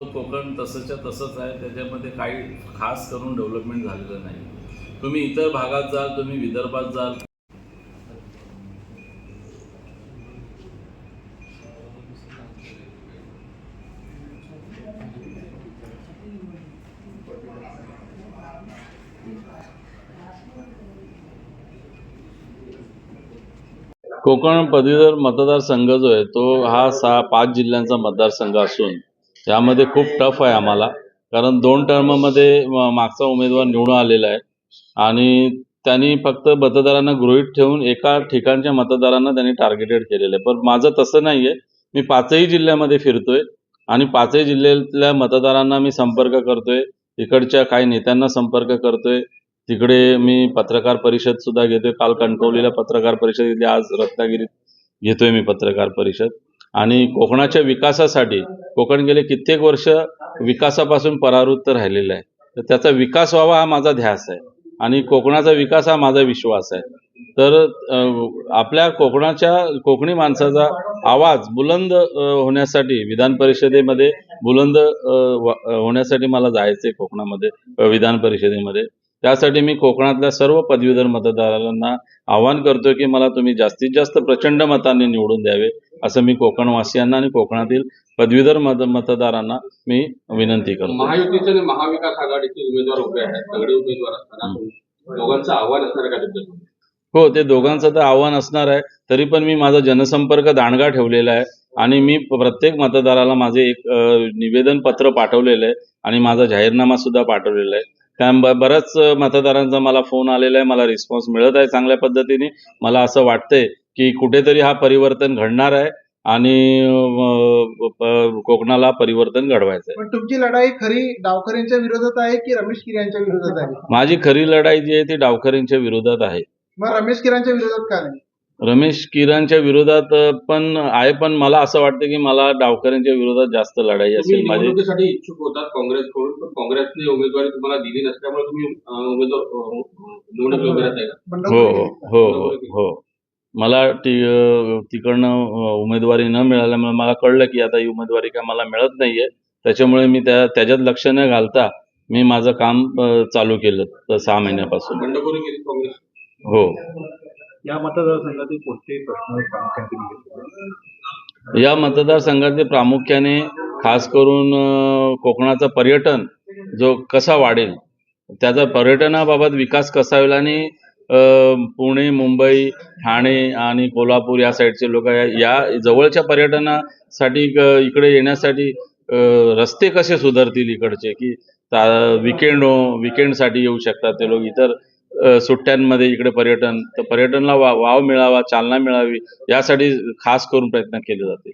कोकण तसंच्या तसंच आहे त्याच्यामध्ये काही खास करून डेव्हलपमेंट झालेलं नाही. तुम्ही इतर भागात जाल तुम्ही विदर्भात जाल. कोकण पदवीधर मतदारसंघ जो आहे तो हा सहा पाच जिल्ह्यांचा मतदारसंघ असून त्यामध्ये खूप टफ आहे आम्हाला. कारण दोन टर्ममध्ये मागचा उमेदवार निवडून आलेला आहे. आणि त्यांनी फक्त मतदारांना गृहीत ठेवून एका ठिकाणच्या मतदारांना त्यांनी टार्गेटेड केलेलं आहे. पण माझं तसं नाही आहे मी पाचही जिल्ह्यामध्ये फिरतोय आणि पाचही जिल्ह्यातल्या मतदारांना मी संपर्क करतोय. इकडच्या काही नेत्यांना संपर्क करतोय. तिकडे मी पत्रकार परिषद सुद्धा घेतोय. काल कणकवलीला पत्रकार परिषद घेतली. आज रत्नागिरीत घेतोय मी पत्रकार परिषद. आणि कोकणाच्या विकासासाठी कोकण गेले कित्येक वर्ष विकासापासून परावृत्त राहिलेलं आहे. तर त्याचा विकास व्हावा हा माझा ध्यास आहे. आणि कोकणाचा विकास हा माझा विश्वास आहे. तर आपल्या कोकणाच्या कोकणी माणसाचा आवाज बुलंद होण्यासाठी विधान परिषदेमध्ये बुलंद होण्यासाठी मला जायचंय कोकणामध्ये विधान परिषदेमध्ये. त्यासाठी मी कोकणातल्या सर्व पदवीधर मतदारांना आवाहन करतोय की मला तुम्ही जास्तीत जास्त प्रचंड मतांनी निवडून द्यावे. असं मी कोकणवासियांना आणि कोकणातील पदवीधर मत मतदारांना मी विनंती करतो. महायुतीचे आणि महाविकास आघाडीचे उमेदवार उभे आहेत. सगळे उमेदवार असताना दोघांचं आव्हान असणार का तुमच्यासमोर हो ते दोघांचं तर आव्हान असणार आहे. तरी पण मी माझा जनसंपर्क दांडगा ठेवलेला आहे. आणि मी प्रत्येक मतदाराला माझे एक निवेदन पत्र पाठवलेलं आहे. आणि माझा जाहीरनामा सुद्धा पाठवलेला आहे. त्या बऱ्याच मतदारांचा मला फोन आलेला आहे. मला रिस्पॉन्स मिळत आहे चांगल्या पद्धतीने. मला असं वाटतंय की कुठेतरी हा परिवर्तन घडणार आहे आणि कोकणाला परिवर्तन घडवायचं आहे पण तुमची लढाई खरी डावखरेंच्या विरोधात आहे की रमेश किरांच्या विरोधात आहे? माझी खरी लढाई जी आहे ती डावखरेंच्या विरोधात आहे. मग रमेश किरांच्या विरोधात का नाही? रमेश किरणच्या विरोधात पण आहे पण मला असं वाटतं की मला डावकऱ्यांच्या विरोधात जास्त लढाई असेल माझी. निवडणुकीसाठी इच्छुक होतात काँग्रेसकडून पण काँग्रेसने उमेदवारी तुम्हाला दिली नसल्यामुळे तुम्ही उमेदवार हो हो. हो हो हो. मला ती तिकडनं उमेदवारी न मिळाल्यामुळे मला कळलं की आता ही उमेदवारी काय मला मिळत नाहीये. त्याच्यामुळे मी त्या त्याच्यात लक्ष न घालता मी माझं काम चालू केलं त- सहा महिन्यापासून. हो. या मतदारसंघातील प्रश्न? या मतदारसंघातले प्रामुख्याने खास करून कोकणाचं पर्यटन जो कसा वाढेल त्याचा पर्यटनाबाबत विकास कसा होईल आणि पुणे मुंबई ठाणे आणि कोल्हापूर या साईडचे लोक या जवळच्या पर्यटनासाठी इकडे येण्यासाठी रस्ते कसे सुधारतील इकडचे? की विकेंड विकेंडसाठी हो, येऊ शकतात ते लोक. इतर सुट्ट्यांमध्ये इकडे पर्यटन तर पर्यटनला वा वाव मिळावा चालना मिळावी यासाठी खास करून प्रयत्न केले जाते